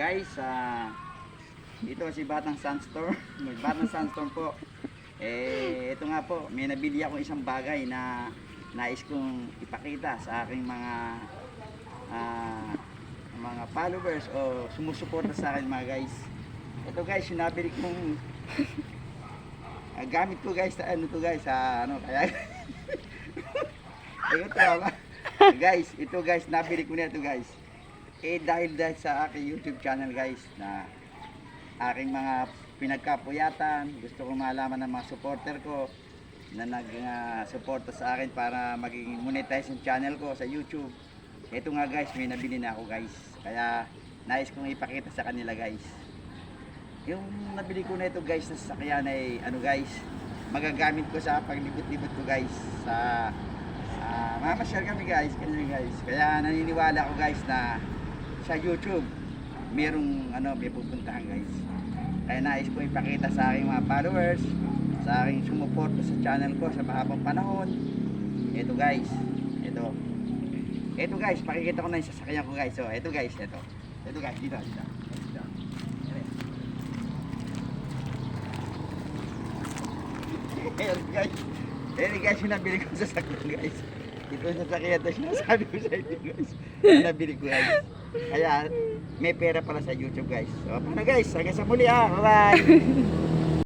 guys, ah, ito si Batang Sandstorm. May Batang Sandstorm po. Eh, ito nga po, may nabili ako isang bagay na nais kong ipakita sa aking mga ah, mga followers o sumusuporta sa akin mga guys. Ito guys, nabili kong ah, gamit ko guys sa ano to guys sa ano kaya Ayun to guys, ito guys, nabili ko na ito guys. Eh dahil dahil sa aking YouTube channel guys na aking mga pinagkapuyatan, gusto ko malaman ng mga supporter ko na nag-suporta sa akin para maging monetize yung channel ko sa YouTube. Ito nga guys, may nabili na ako guys. Kaya nais kong ipakita sa kanila guys. Yung nabili ko na ito guys sa sasakyan ay ano guys, magagamit ko sa paglibot-libot ko guys sa uh, mamasyal kami guys, ganyan guys. Kaya naniniwala ako guys na sa YouTube merong ano may pupuntahan guys. Kaya nais ko ipakita sa aking mga followers, sa aking sumuporta sa channel ko sa mahabang panahon. Ito guys, ito. Ito guys, pakikita ko na yung sasakyan ko guys. So, ito guys, ito. Ito guys, dito, dito. dito. Ayan guys. Ayan guys, yung nabili ko sa sasakyan guys. Ito yung sasakyan ito, sinasabi ko sa inyo guys. Nabili ko guys. Kaya, may pera pala sa YouTube guys. So, paano guys? Hanggang sa muli ah. Bye-bye.